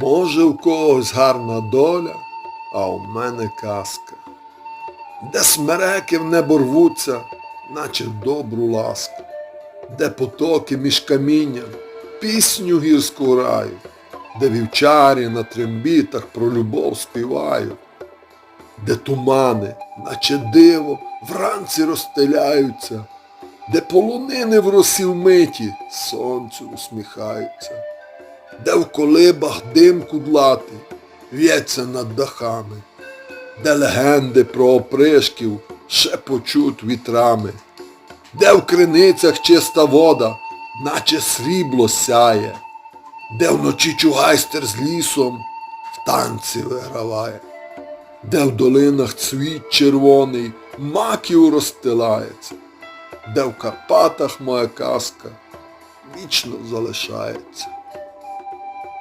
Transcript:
Може в когось гарна доля, а у мене казка. Де смереки в небо рвуться, наче в добру ласку, де потоки між камінням, пісню гірську рають, де вівчарі на трембітах про любов співають, де тумани, наче диво, вранці розстеляються, де полонини в росі вмиті сонцю усміхаються, де в колибах дим кудлатий в'ється над дахами, де легенди про опришків ще почуть вітрами, де в криницях чиста вода, наче срібло сяє, де вночі чугайстер з лісом в танці виграває, де в долинах цвіт червоний маків розстилається, де в Карпатах моя казка вічно залишається.